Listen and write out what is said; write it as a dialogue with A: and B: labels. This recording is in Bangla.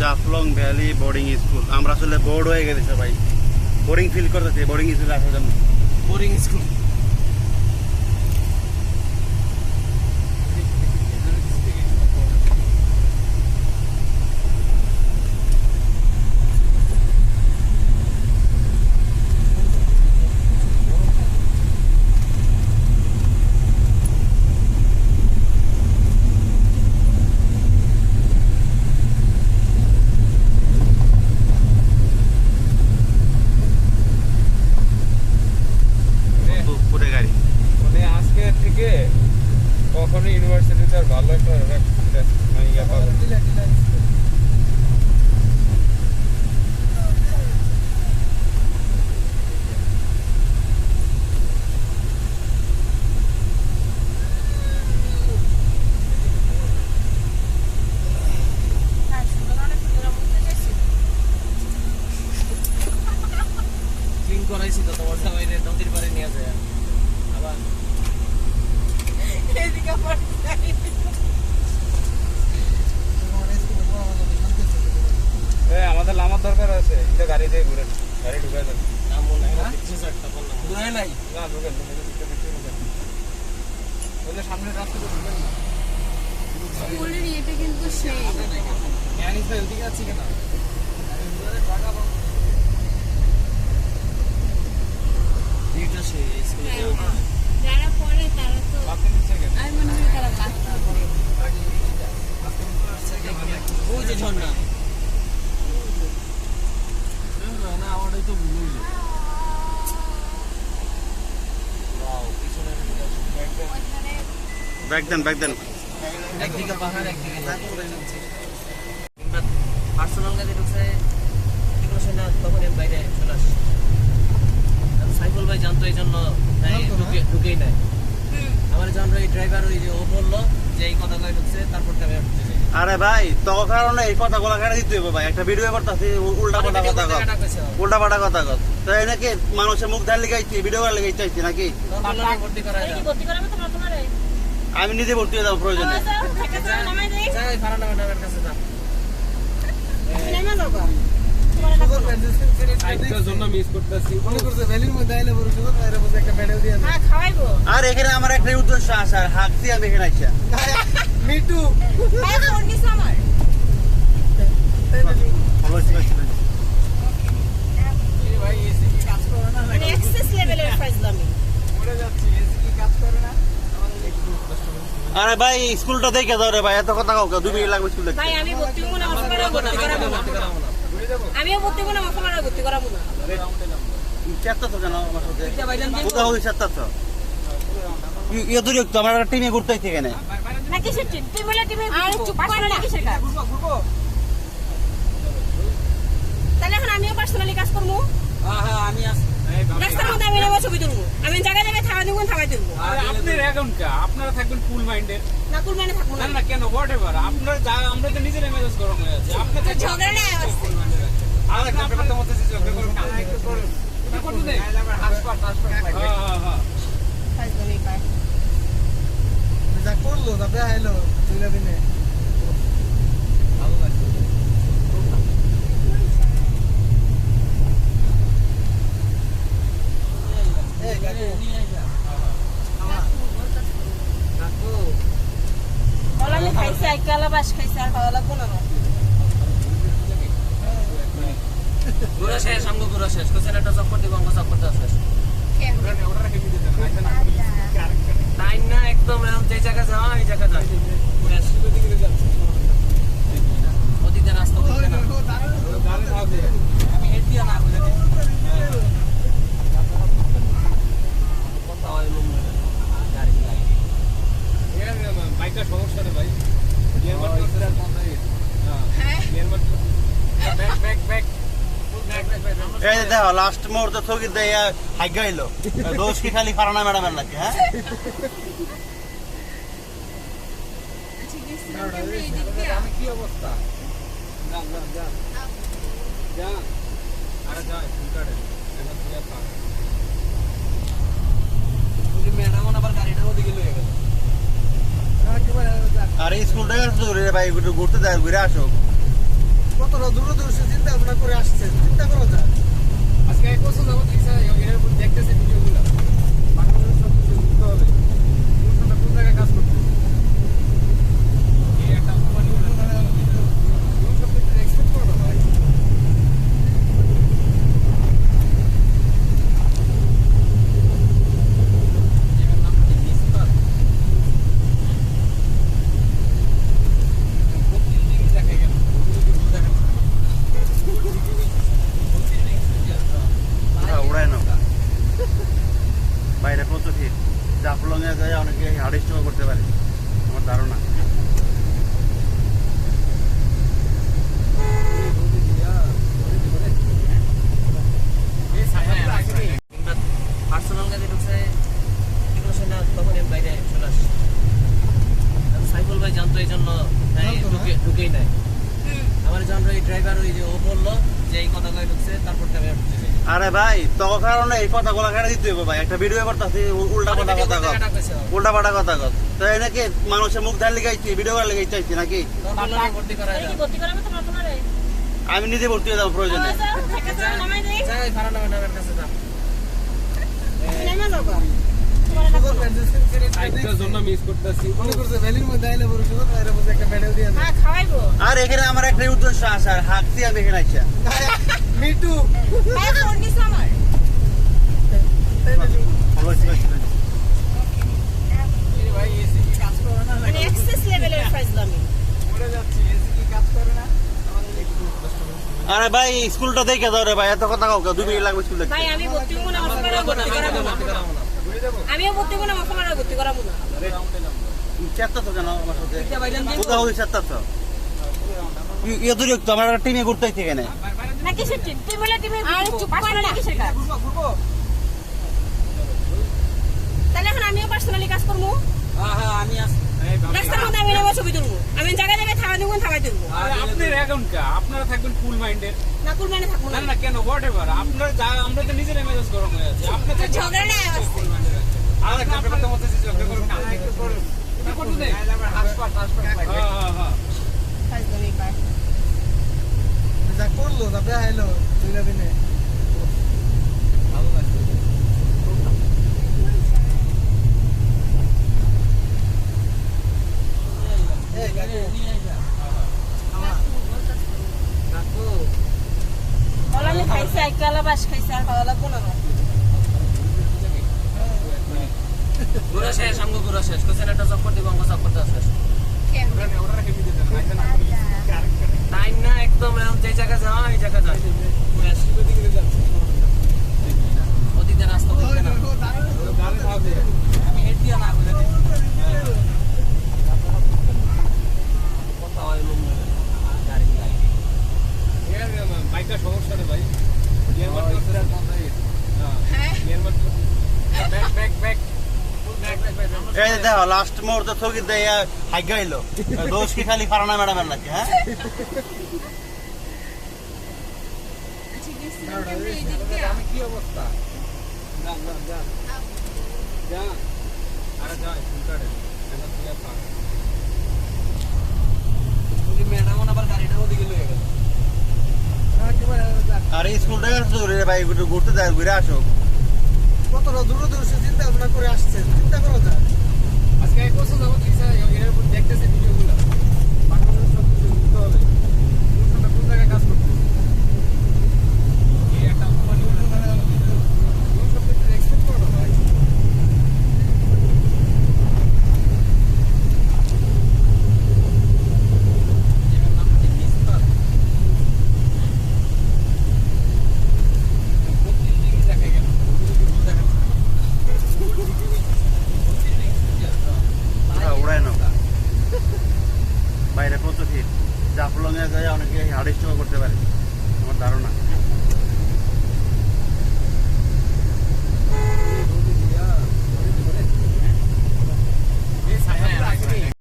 A: Jaflong valley boarding school. আমরা আসলে বোর্ড হয়ে গেছি সবাই। বোরিং ফিল করতেছি বোর্ডিং স্কুলে আসার জন্য।
B: বোরিং স্কুল
A: পুরে গাড়ি
C: মানে আজকে থেকে কখনো ইউনিভার্সিটিতে আর ভালো একটা একটা মানে ইয়ে পাবো না।
B: ক্লিন করাইছি তো তোমার সবাই নদীর পাড়ে নিয়ে যায় আবার
C: এ আমাদের লামার দরকার আছে এটা গাড়ি দিয়ে ঘুরে গাড়ি ঢুকাই দেন
B: নাই
C: না ঢুকেন ঢুকেন না
D: স্কুলের ইয়েটা কিন্তু সেই
C: ভাই ওদিকে আছি কেন
B: সেই স্কুলে
D: হ্যাঁ। যারা পড়ে তারা তো আমি মনে করি তারা বাচ্চা পড়ে
B: ওই যে ঝর্ণা আমার তো ভুল হইল ওয়াও
A: ব্যাক দেন ব্যাক দেন
B: একদিকে পাহাড় একদিকে পার্সোনাল গাড়ি ঢুকছে এগুলো তখন আমি বাইরে চলে আসি আর সাইকেল ভাই জানতো এই জন্য ঢুকেই নাই। আমার যখন ওই ড্রাইভার ওই যে ও বলল যে এই কথা কয়ে ঢুকছে তারপর তো আমি ঢুকতে
A: আরে ভাই তো কারণে এই কথাগুলো কেটে দিতে ভাই। একটা ভিডিও করতেছি উল্টা পাল্টা কথা কর। উল্টা পাল্টা কথা কর। তো এই নাকি মানুষের মুখ ধার লিগাইছি ভিডিও করার লিগাই চাইছি নাকি? আমি নিজে ভর্তি হয়ে যাব প্রয়োজনে
C: দিয়ে
D: হ্যাঁ খাওয়াইবো।
A: আর এখানে আমার একটা উদ্দেশ্য আসার হাঁকছি আমি এখানে আইসা।
C: মিটু
A: আরে ভাই স্কুলটা দেখে দাও রে ভাই এত কথা কাউকে দুই মিনিট লাগবে স্কুল দেখতে।
D: ভাই আমি ভর্তি হব না ভর্তি করাবো না। আমিও ভর্তি হব না আমার ভর্তি করাবো না।
A: চেত্তাছ কেন আমার সাথে। ওই চেত্তাছ ইয়ে দূরে আমার টিমে ঘুরতে এখানে।
D: না কিসের টিম তুই বলে টিমে আরে চুপ করে না। কিসের কাজ?
C: ঘুরবো ঘুরবো।
D: তাহলে এখন আমিও পার্সোনালি কাজ করব।
B: হ্যাঁ হ্যাঁ আমি আসি
D: রাস্তার মধ্যে আমি নেব ছবি তুলবো। আমি জায়গায় জায়গায় থাকা দিব থাকাই তুলবো।
C: আপনার কা? আপনারা থাকবেন
D: না কুল মানে থাকব
C: না।
D: না
C: না কেন? হোয়াট এভার আপনারা আমরা তো নিজের মেজাজ গরম হয়ে আছে। আপনি
D: তো ঝগড়া নেই অবস্থা
C: আর একটা তো মতে ব্যাপার কাম একটু করুন। এটা করতে দেন হাসপাত হাসপাত হ্যাঁ হ্যাঁ হ্যাঁ
D: ফাইজলামি পায়
E: যা করল তা বেহাইলো দুই দিনে।
C: ভালো লাগছে
D: খাইছি আইকালা বাস খাইছি আর খাওয়া লাগবো না।
B: ঘুরা শেষ আমগো ঘুরা শেষ। কোসেন একটা চক্কর দিব আমগো চক্কর দেওয়া শেষ
C: ওরা ওরা রেখে দিতে না।
B: তাই না একদম যে জায়গা যাওয়া ওই জায়গা যায় ঘুরে আসি
C: দিকে যাচ্ছে
B: ওদিকে রাস্তা ওদিকে না
C: গালে হবে
B: আমি হেড দিয়ে না ঘুরে দিই কথা হয় লোক গাড়ি গাড়ি
C: এর বাইকটা সমস্যা রে ভাই গিয়ার মারতে করতে বন্ধ হয়ে গেছে হ্যাঁ গিয়ার মারতে back back back back back back
A: এই দেখো লাস্ট মুহূর্তে স্থগিত দিয়ে হাইক গাইলো দোষ কি খালি ফারানা ম্যাডামের নাকি হ্যাঁ?
C: কি অবস্থা যান যান যান যান আরে যা ফুল কাটে এবার তুই আর
B: ম্যাডাম আবার গাড়িটার ওদিকে
A: ঘুরতে যায় ঘুরে আসো।
E: কতটা দূরদর্শী চিন্তা ভাবনা করে আসছে চিন্তা করা যায়
C: আজকে এক বছর যাবত দেখতেছি ভিডিওগুলো বাংলাদেশের সব কিছু বুঝতে হবে অনুষ্ঠানটা কোন জায়গায় কাজ করতে এই একটা মানে সব কিছু এক্সপেক্ট করো না ভাই
B: এর নাম কি মিসপার
C: বত্রিশ ডিগ্রি দেখা গেল দেখা
A: হ্যাঁ, উড়ায় নৌকা বাইরে প্রচুর ভিড় জাফলং এ যায় অনেকে হার্ড স্ট্রোক করতে পারে আমার ধারণা
C: এই সাইকেল আছে কি
B: কিংবা পার্সোনাল গাড়ি ঢুকছে এগুলো শুনে তখন আমি বাইরে চলে আসছি আর সাইকেল ভাই জানতো এই জন্য তাই
E: জানতো না?
B: ঢুকে ঢুকেই নাই আমার জানতো এই ড্রাইভার ওই যে ও বলল যে এই কথা কয়ে ঢুকছে তারপর আর
A: আরে ভাই তোর কারণে এই কথাগুলো কেটে দিতে হবে ভাই। একটা ভিডিও করতেছি উল্টা পাল্টা কথা কর উল্টা পাল্টা কথা কর তো এই নাকি মানুষের মুখ ধার লিখাইছি ভিডিও করার লিগাই চাইছি নাকি? আমি নিজে ভর্তি হয়ে যাব প্রয়োজনে। আর এখানে আমার একটা উদ্দেশ্য আছে হাঁকছি আমি এখানে আইসা
E: মিটু।
D: ভাই।
A: আরে স্কুলটা দেখে দাও রে ভাই এত কথা কাউ দুই মিনিট লাগবে স্কুল দেখতে
D: ভাই আমি ভর্তি হব না আমার ফোনারে ভর্তি করাবো না। আমিও ভর্তি হব আমার ফোনারে ভর্তি করাবো না।
A: চেষ্টা তো কেন আমার সাথে। কোথাও চেষ্টা তো ইয়ে দূরে তো আমার টিমে ঘুরতে আইছি এখানে।
D: না কিসের টিম তুই বলে টিমে আর চুপ কর না। কিসের কাজ?
C: ঘুরবো ঘুরবো।
D: তাহলে এখন আমিও পার্সোনালি কাজ করব।
C: হ্যাঁ হ্যাঁ আমি আস
D: রাস্তার মধ্যে আমি নেব ছবি তুলবো। আমি জায়গায় জায়গায় থাকা দেবো থাকাই তুলবো।
C: আপনার কা? আপনারা থাকবেন কুল মাইন্ডেড
D: না কুল মানে থাকব
C: না।
D: না
C: না কেন? হোয়াট এভার আপনারা যা আমরা তো নিজের মেজাজ গরম হয়ে আছে
D: ঝগড়া
C: না একটু
E: করল যা হাইলো দুই দিনে
C: ভালো লাগছে
E: এই কাকু
C: কাকু
D: বল আমি খাইছি আইকালা বাস খাইছি আর খাওয়া লাগবো না আমার।
B: ঘুরা শেষ আমগো ঘুরা একদম যে জায়গা যাওয়া এই জায়গা যায় ওদিকে না আমি হেড দিয়া না করে দিই কথা হয় লোক গাড়ি গাড়ি
C: বাইকটা সমস্যা রে ভাই গিয়ার মারতে হ্যাঁ গিয়ার মারতে back back back back back back
A: এই যে দেখো লাস্ট মুহূর্তে দেয়া হাইগা হইল। দোষ কি খালি ফারানা ম্যাডামের নাকি হ্যাঁ?
C: আরে যা ফুলকারে এটা তুই পা
B: ওই গাড়িটা ওদিকে লয়ে গেল
A: আর এই দূরে রে ভাই? ঘুরতে যায় ঘুরে আসো।
E: কতটা দূরদর্শী, চিন্তা ভাবনা করে আসছে, চিন্তা করো যা
C: আজকে উপর দেখতেছি ভিডিওগুলো বাংলাদেশের সব কিছু বুঝতে হবে অনুষ্ঠানটা কোন জায়গায় কাজ করতে এই একটা মানে সব কিছু এক্সপেক্ট করো না ভাই
B: এর নাম কি মিসপার
C: বত্রিশ ডিগ্রি দেখা গেল দেখা
A: হ্যাঁ, উড়ায় নৌকা হার্ড স্ট্রোক করতে পারে। আমার ধারণা।